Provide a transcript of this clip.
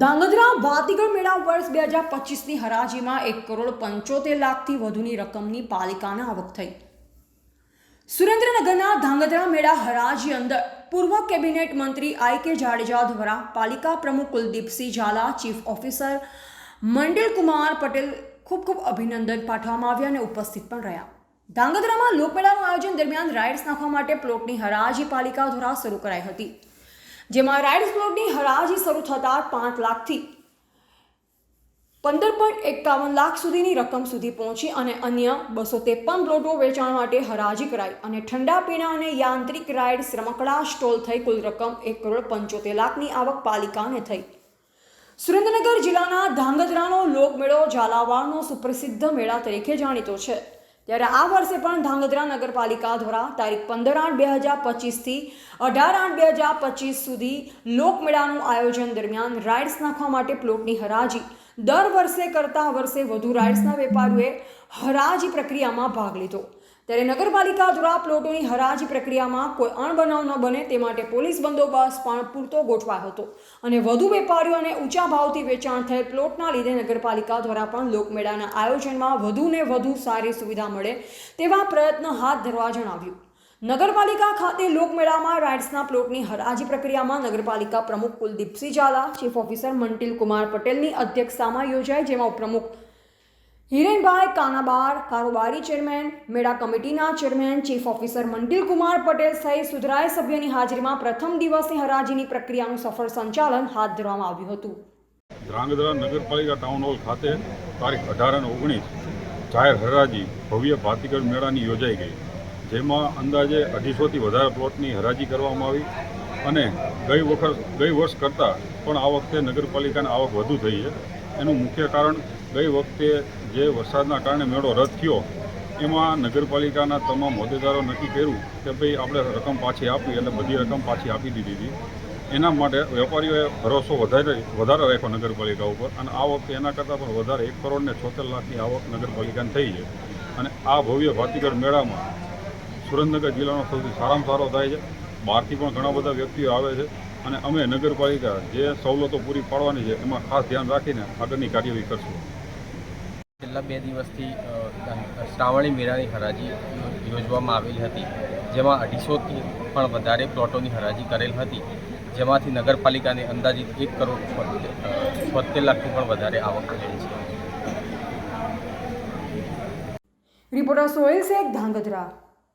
ધાંગધ્રા ભાતીગળ મેળા વર્ષ બે હજાર પચીસની હરાજીમાં એક કરોડ પંચોતેર લાખથી વધુની રકમની પાલિકાને આવક થઈ. સુરેન્દ્રનગરના ધાંગધ્રા મેળા હરાજી અંદર પૂર્વ કેબિનેટ મંત્રી આઈ કે જાડેજા દ્વારા પાલિકા પ્રમુખ કુલદીપસિંહ ઝાલા, ચીફ ઓફિસર મંડલ કુમાર પટેલ ખૂબ ખૂબ અભિનંદન પાઠવવામાં આવ્યા અને ઉપસ્થિત પણ રહ્યા. ધાંગધ્રામાં લોકમેળાનું આયોજન દરમિયાન રાઇડ્સ નાખવા માટે પ્લોટની હરાજી પાલિકા દ્વારા શરૂ કરાઈ હતી. જેમાં રાઇડ્સ પ્લોટની હરાજી શરૂ થતાં પાંચ લાખથી પંદર પોઈન્ટ એકાવન લાખ સુધીની રકમ સુધી પહોંચી અને અન્ય બસો ત્રેપન પ્લોટો વેચાણ માટે હરાજી કરાઈ અને ઠંડા પીણા અને યાંત્રિક રાઇડ્સ રમકડા સ્ટોલ થઈ કુલ રકમ એક કરોડ પંચોતેર લાખની આવક પાલિકાને થઈ. સુરેન્દ્રનગર જિલ્લાના ધાંગધ્રાનો લોકમેળો ઝાલાવાડનો સુપ્રસિદ્ધ મેળા તરીકે જાણીતો છે. ત્યારે આ વર્ષે પણ ધાંગધ્રા નગરપાલિકા દ્વારા તારીખ પંદર આઠ બે હજાર પચીસથી અઢાર આઠ બે હજાર પચીસ સુધી લોકમેળાનું આયોજન દરમિયાન રાઇડ્સ નાખવા માટે પ્લોટની હરાજી. દર વર્ષે કરતાં વર્ષે વધુ રાઇડ્સના વેપારીઓએ હરાજી પ્રક્રિયામાં ભાગ લીધો. ત્યારે નગરપાલિકા દ્વારા પ્લોટોની હરાજી પ્રક્રિયામાં કોઈ અણબનાવ ન બને તે માટે પોલીસ બંદોબસ્ત પણ પૂરતો ગોઠવાયો હતો. અને વધુ વેપારીઓ અને ઊંચા ભાવથી વેચાણ થયેલ પ્લોટના લીધે નગરપાલિકા દ્વારા પણ લોકમેળાના આયોજનમાં વધુને વધુ સારી સુવિધા મળે તેવા પ્રયત્ન હાથ ધરવા જણાવ્યું. નગરપાલિકા ખાતે લોકમેળામાં રાઇડ્સના પ્લોટની હરાજી પ્રક્રિયામાં નગરપાલિકા પ્રમુખ કુલદીપસિંહ ઝાલા, ચીફ ઓફિસર મંટિલ કુમાર પટેલની અધ્યક્ષતામાં યોજાઈ, જેમાં ઉપપ્રમુખ હિરેનભાઈ કાનાબાર, કારોબારી ચેરમેન, મેળા કમિટીના chairman, chief officer Mantil Kumar Patel સહિત સુધરાય સભ્યની હાજરીમાં પ્રથમ દિવસની હરાજીની પ્રક્રિયાનું સફળ સંચાલન હાથ ધરવામાં આવ્યું હતું. ધ્રાંગધ્રા નગરપાલિકા ટાઉન હોલ ખાતે તારીખ અઢાર અને ઓગણીસ જાહેર હરાજી ભવ્ય ભાતીગઢ મેળાની યોજાઈ ગઈ, જેમાં અંદાજે અઢીસોથી વધારે પ્લોટની હરાજી કરવામાં આવી અને ગઈ વખત, ગઈ વર્ષ કરતાં પણ આ વખતે નગરપાલિકાની આવક વધુ થઈ છે. એનું મુખ્ય કારણ ગઈ વખતે જે વરસાદના કારણે મેળો રદ થયો, એમાં નગરપાલિકાના તમામ હોદ્દેદારો નક્કી કર્યું કે ભાઈ આપણે રકમ પાછી આપી એટલે બધી રકમ પાછી આપી દીધી હતી. એના માટે વેપારીઓએ ભરોસો વધારે વધારે રાખ્યો નગરપાલિકા ઉપર અને આ વખતે એના કરતાં પણ વધારે એક કરોડ ને છોતેર લાખની આવક નગરપાલિકાને થઈ છે. અને આ ભવ્ય ભાતીગઢ મેળામાં સુરેન્દ્રનગર જિલ્લાનો સૌથી સારામાં સારો થાય છે. બહારથી પણ ઘણા બધા વ્યક્તિઓ આવે છે અને અમે નગરપાલિકા જે સવલતો પૂરી પાડવાની છે એમાં ખાસ ધ્યાન રાખીને આગળની કાર્યવાહી કરશું. છેલ્લા બે દિવસથી શ્રાવણી મેળાની હરાજી યોજવામાં આવેલી હતી, જેમાં અઢીસોથી પણ વધારે પ્લોટોની હરાજી કરેલ હતી, જેમાંથી નગરપાલિકાને અંદાજિત એક કરોડ છોતેર લાખથી પણ વધારે આવક થયેલ છે. રિપોર્ટર સોહેલ શેખ, ધાંગધ્રા.